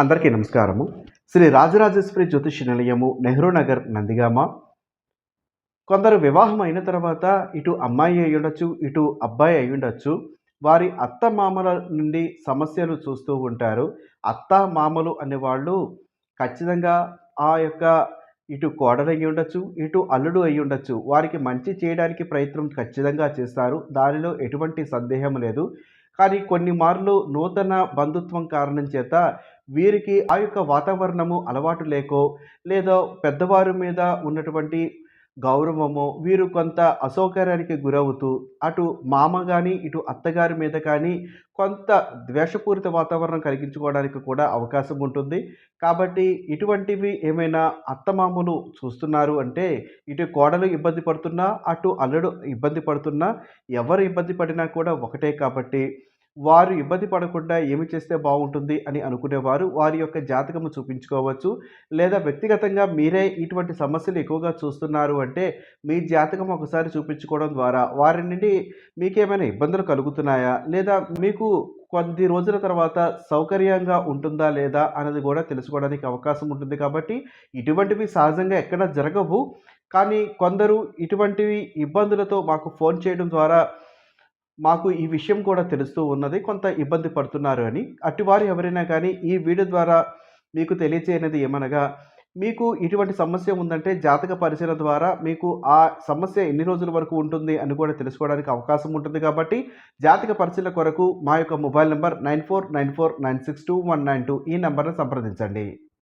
అందరికీ నమస్కారము. శ్రీ రాజరాజేశ్వరి జ్యోతిష నిలయము నెహ్రూ నగర్ నందిగామ. కొందరు వివాహం అయిన తర్వాత ఇటు అమ్మాయి అయి ఉండొచ్చు ఇటు అబ్బాయి అయి ఉండొచ్చు. వారి అత్త మామల నుండి సమస్యలు చూస్తూ ఉంటారు. అత్త మామలు అనేవాళ్ళు ఖచ్చితంగా ఆ యొక్క ఇటు కోడలు అయి ఉండొచ్చు ఇటు అల్లుడు అయి ఉండొచ్చు. వారికి మంచి చేయడానికి ప్రయత్నం ఖచ్చితంగా చేస్తారు. దానిలో ఎటువంటి సందేహం లేదు. కానీ కొన్ని మార్లు నూతన బంధుత్వం కారణం చేత వీరికి ఆ యొక్క వాతావరణము అలవాటు లేకో లేదా పెద్దవారి మీద ఉన్నటువంటి గౌరవము వీరు కొంత అసౌకర్యానికి గురవుతూ అటు మామ కానీ ఇటు అత్తగారి మీద కానీ కొంత ద్వేషపూరిత వాతావరణం కలిగించుకోవడానికి కూడా అవకాశం ఉంటుంది. కాబట్టి ఇటువంటివి ఏమైనా అత్తమామలు చూస్తున్నారు అంటే ఇటు కోడలు ఇబ్బంది పడుతున్నా అటు అల్లుడు ఇబ్బంది పడుతున్నా ఎవరు ఇబ్బంది పడినా కూడా ఒకటే కాబట్టి వారు ఇబ్బంది పడకుండా ఏమి చేస్తే బాగుంటుంది అని అనుకునేవారు. వారి యొక్క జాతకము చూపించుకోవచ్చు. లేదా వ్యక్తిగతంగా మీరే ఇటువంటి సమస్యలు ఎక్కువగా చూస్తున్నారు అంటే మీ జాతకం ఒకసారి చూపించుకోవడం ద్వారా వారి నుండి మీకేమైనా ఇబ్బందులు కలుగుతున్నాయా? లేదా మీకు కొద్ది రోజుల తర్వాత సౌకర్యంగా ఉంటుందా లేదా అన్నది కూడా తెలుసుకోవడానికి అవకాశం ఉంటుంది కాబట్టి ఇటువంటివి సహజంగా ఎక్కడ జరగవు. కానీ కొందరు ఇటువంటివి ఇబ్బందులతో మాకు ఫోన్ చేయడం ద్వారా మాకు ఈ విషయం కూడా తెలుస్తూ ఉన్నది. కొంత ఇబ్బంది పడుతున్నారు అని. అటువారు ఎవరైనా కానీ ఈ వీడియో ద్వారా మీకు తెలియచేయనిది ఏమనగా మీకు ఇటువంటి సమస్య ఉందంటే జాతక పరిశీలన ద్వారా మీకు ఆ సమస్య ఎన్ని రోజుల వరకు ఉంటుంది అని కూడా తెలుసుకోవడానికి అవకాశం ఉంటుంది కాబట్టి జాతక పరిశీలన కొరకు మా యొక్క mobile number nine four nine four nine six two one nine two ఈ నెంబర్ను సంప్రదించండి.